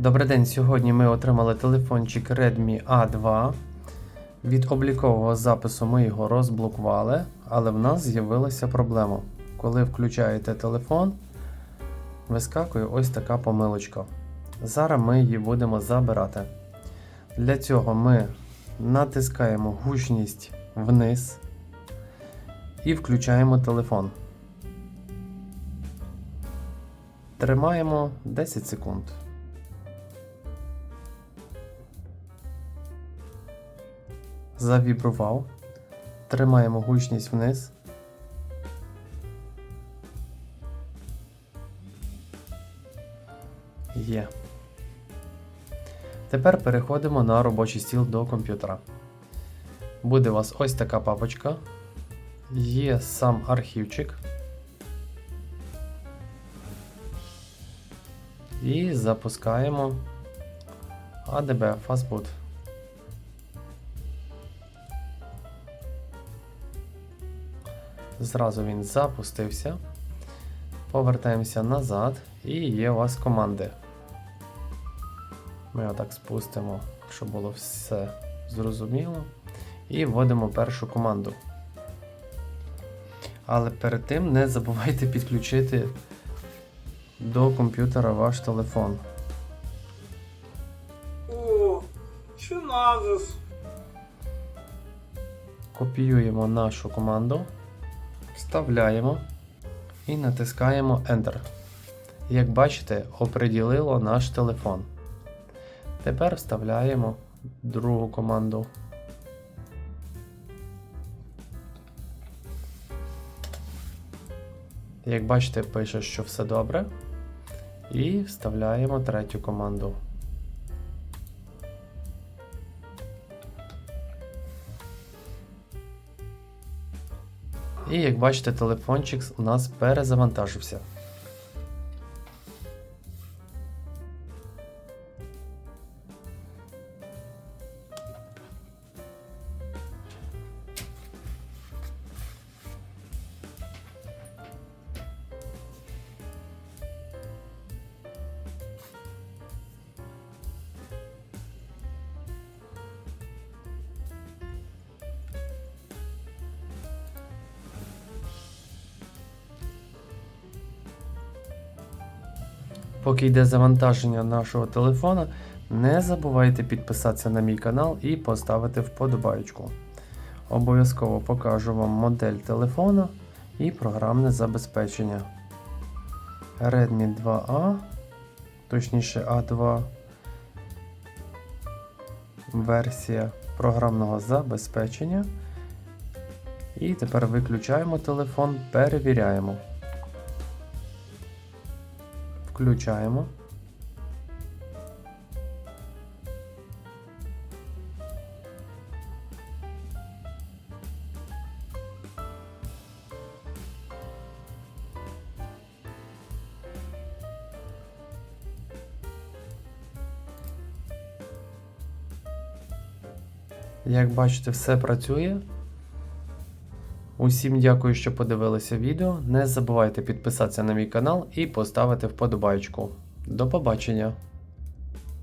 Добрий день. Сьогодні ми отримали телефончик Redmi A2. Від облікового запису ми його розблокували, але в нас з'явилася проблема. Коли включаєте телефон, вискакує ось така помилочка. Зараз ми її будемо забирати. Для цього ми натискаємо гучність вниз і включаємо телефон. Тримаємо 10 секунд. Завібрував. Тримаємо гучність вниз. Є. Тепер переходимо на робочий стіл до комп'ютера. Буде у вас ось така папочка. Є сам архівчик. І запускаємо ADB Fastboot. Зразу він запустився. Повертаємося назад і є у вас команди. Ми отак спустимо, щоб було все зрозуміло. І вводимо першу команду. Але перед тим не забувайте підключити до комп'ютера ваш телефон. О, чи ж? Копіюємо нашу команду, вставляємо і натискаємо Enter. Як бачите, оприділило наш телефон. Тепер вставляємо другу команду. Як бачите, пише, що все добре. І вставляємо третю команду. І як бачите, телефончик у нас перезавантажився. Поки йде завантаження нашого телефона, не забувайте підписатися на мій канал і поставити вподобайку. Обов'язково покажу вам модель телефона і програмне забезпечення. Redmi 2A, точніше A2 версія програмного забезпечення. І тепер виключаємо телефон, перевіряємо. Включаємо. Як бачите, все працює. Усім дякую, що подивилися відео. Не забувайте підписатися на мій канал і поставити вподобайку. До побачення!